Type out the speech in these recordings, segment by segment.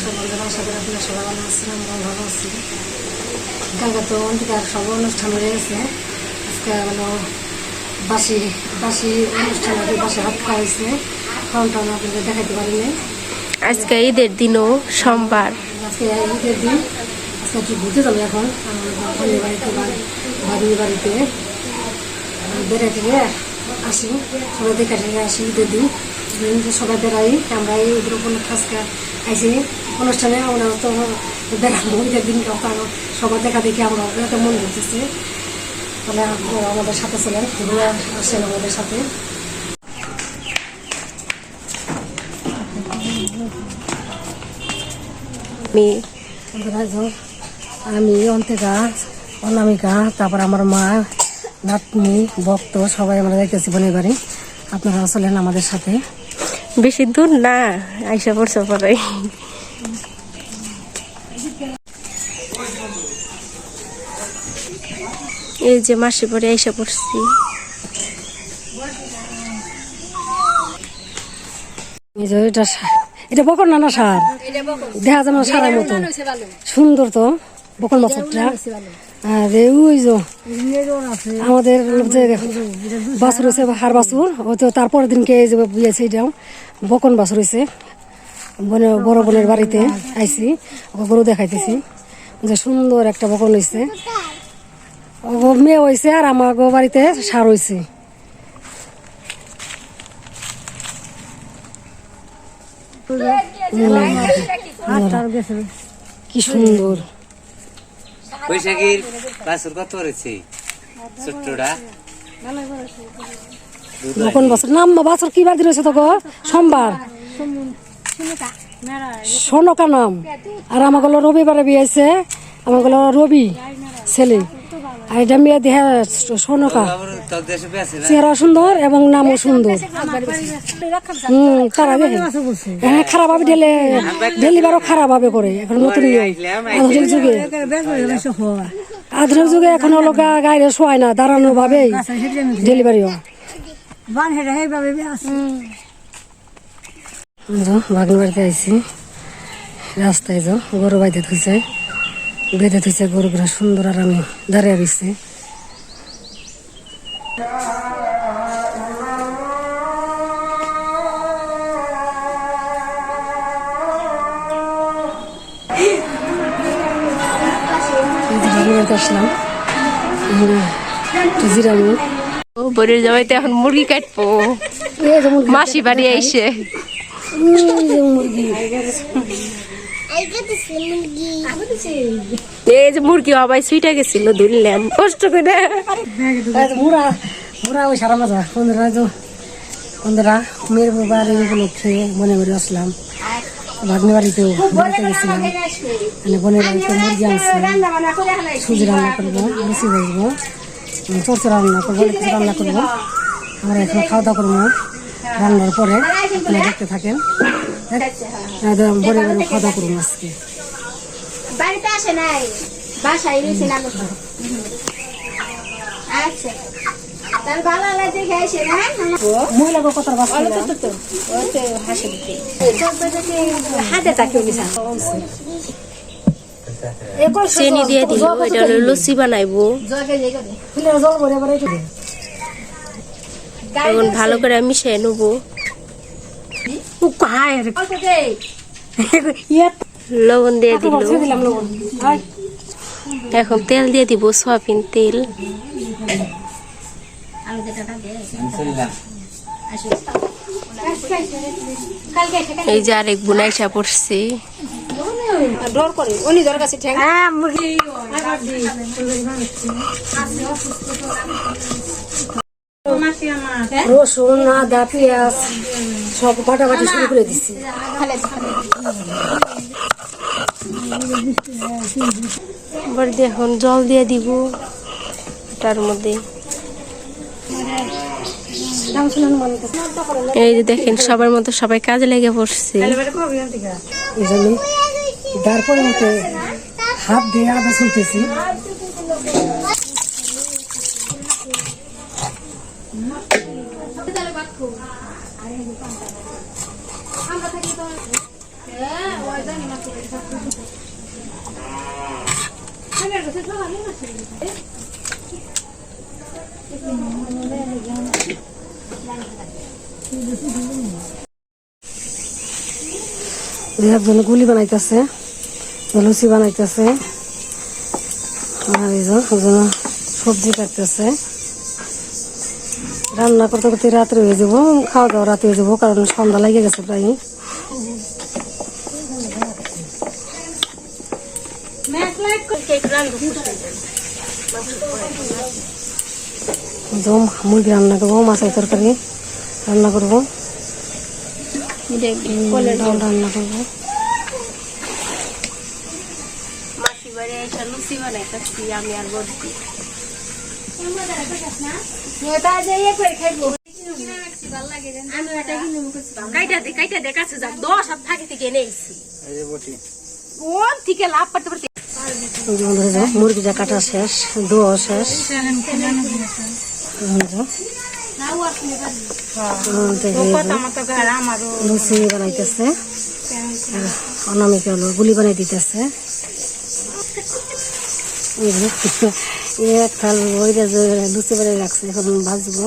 সবাই ভালো আমরা ভালো তো সব অনুষ্ঠান হয়ে গেছে আজকে বাসি বাসি হাত দেখাতে আজকে ঈদের দিনও সোমবার। আজকে ঈদের দিন, আজকে একটু ঘুরতে যাব এখন? বাড়িতে বাড়িতে, বেড়াতে আসি সবাই দেখে টেকে আসি ঈদের দিন। দিন সবাই বেড়াই আমরা এই ঈদের উপলক্ষে আজকে আইসি অনুষ্ঠানে আমরা তো বেড়াবো ঈদের দিন কারণ সবাই দেখা দেখি আমরা এত মন ধরতেছে তাহলে আমাদের সাথে ছিলেন ঘুরে আসেন আমাদের সাথে। আমি আমি অন্তিকা অনামিকা তারপর আমার মা। নাতনি ভক্ত সবাই আমরা যাইতেছি বোনের বাড়ি। আপনারা আসলেন আমাদের সাথে। বেশি দূর না আইসা পড়ছে পরে। এই যে মাসে পরে আইসা পড়ছি। এই যে এটা এটা বকর না না সার? দেখা যায় সারের মতো সুন্দর তো বকর মাছটা। আর ওই যে আমাদের যে বাছুর হয়েছে হার বাছুর। ও তো তারপরের দিনকে এই যে বিয়েছে এটাও। বকন বাছুর হয়েছে। বোনের বড় বোনের বাড়িতে আইছি ওকে গরু দেখাইতেছি। যে সুন্দর একটা বকন হয়েছে। ও মেয়ে হয়েছে আর আমার বাড়িতে সার হয়েছে। কি সুন্দর। বৈশাখীর বাছুর কত ছোট্টটা? কোন বছর? নাম বছর কি বার দিন হয়েছে তো গো সোমবার? সোনকা নাম। আর আমারগুলো রবিবারে বিয়েছে আমাগুলো আমারগুলো রবি ছেলে। আর এটা দেহা সোনকা। চেহারা সুন্দর এবং নামও সুন্দর। হম তারা হ্যাঁ খারাপ ভাবে ঢেলে ডেলিভারও খারাপ ভাবে করে। এখন নতুন ইয়ে, আধুনিক যুগে। আধুনিক যুগে এখন হলো গাড়ি শোয় না দাঁড়ানো ভাবেই ডেলিভারি হয় ভাগ্নি বাড়িতে আইছি। রাস্তায় যাও গরু বাইতে থুইছে বেঁধে থুইছে গরুগুলো সুন্দর আর আমি দাঁড়িয়ে রয়েছে ভাগ্নি আসলাম। জিরামু। ও বরের জামাইতে এখন মুরগি কাটবো। মাসি বাড়ি আইসে। মুরগি। এই যে মুরগি আবার সুইটা গেছিল, ধরলাম। কষ্ট করে। এই মুরা মুরা ওই সারা মজা বন্ধুরা, এই যে বন্ধুরা, মেয়ের বাড়ি উপলক্ষে মনে করে আসলাম। ভাগ্নি বাড়িতেও বেড়াতে গেছিলাম। মানে বোনের বাড়িতে মুরগি আনছি। সুজি রান্না করব, লুচি ভাজবো চরচা রান্না করব কিছু রান্না করব। আমরা এখন খাওয়া দাওয়া করব। রান্নার পরে দেখতে থাকেন। বড় বড় খাওয়া দাওয়া করব আজকে বাড়িতে আসে নাই? বাসায় রয়েছে না আচ্ছা। চেনি দিয়ে দিল এটা হলো লুচি বানাইবো। জল ভরে ভরে একটু দে। এখন ভালো করে মিশিয়ে নেব। ও কায় রে লবণ দিয়ে দিল। এখন তেল দিয়ে দিব সয়াবিন তেল। এই যে আরেক বুনাইসা পড়ছে। ডর করে। উনি ধর কাছে ঠ্যাং। হ্যাঁ মুরগি। রসুন আদা পেঁয়াজ সব বাটাবাটি শুরু করে দিছি। এবার এখন জল দিয়ে দিব তার মধ্যে। এই যে দেখেন সবার মতো সবাই কাজে লেগে পড়ছে। তারপরে মতো হাত দিয়ে আদা শুনতেছি একজন গুলি বানাইতেছে, লুচি বানাইতেছে। আর একজন সবজি কাটতেছে। রান্না করতে করতে রাত্রে হয়ে যাব, খাওয়া দাওয়া রাতে হয়ে যাব, কারণ সন্ধ্যা লেগে গেছে প্রায় জম মুরগি রান্না করব মাছের তরকারি রান্না করব ডাল রান্না করব মাসি বাড়ি এসে লুচি বানাইতেছি আমি আর কাইটা দে কাইটা দে কাছে যা দশ হাত থাকে থেকে এনেছি। ওর থেকে লাভ পাতে পারতে? বন্ধুরা মুরগিটা কাটা শেষ দোয়া শেষ। এই যে। এখন থেকে এই যে লুচি বানাইতেছে। আর অনামিকা হলো গুলি বানাই দিতেছে। এই এক থাল ওইটা যে লুচি বানাই রাখছে এখন ভাজবো।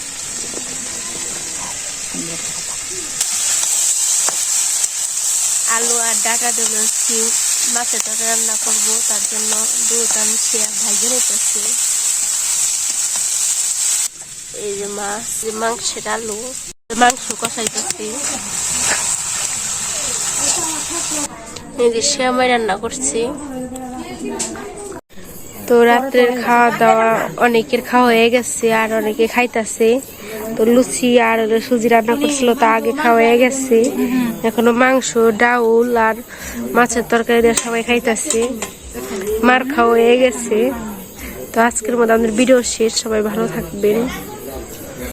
আলু আর ডাটা দিয়ে সিম, মাছের তরকারি রান্না করব, তার জন্য দুধ মিশিয়ে ভাইজে নিতেছি এই যে মাছ যে মাংসের আলু মাংস কষাইতেছি। এই যে রান্না করছি। তো রাত্রের খাওয়া দাওয়া অনেকের খাওয়া হয়ে গেছে আর অনেকে খাইতাছে। তো লুচি আর সুজি রান্না করছিল, তা আগে খাওয়া গেছে। এখনও মাংস, ডাউল আর মাছের তরকারি দিয়ে সবাই খাইতেছি। মার খাওয়া গেছে। তো আজকের মতো আমাদের ভিডিও শেষ, সবাই ভালো থাকবেন।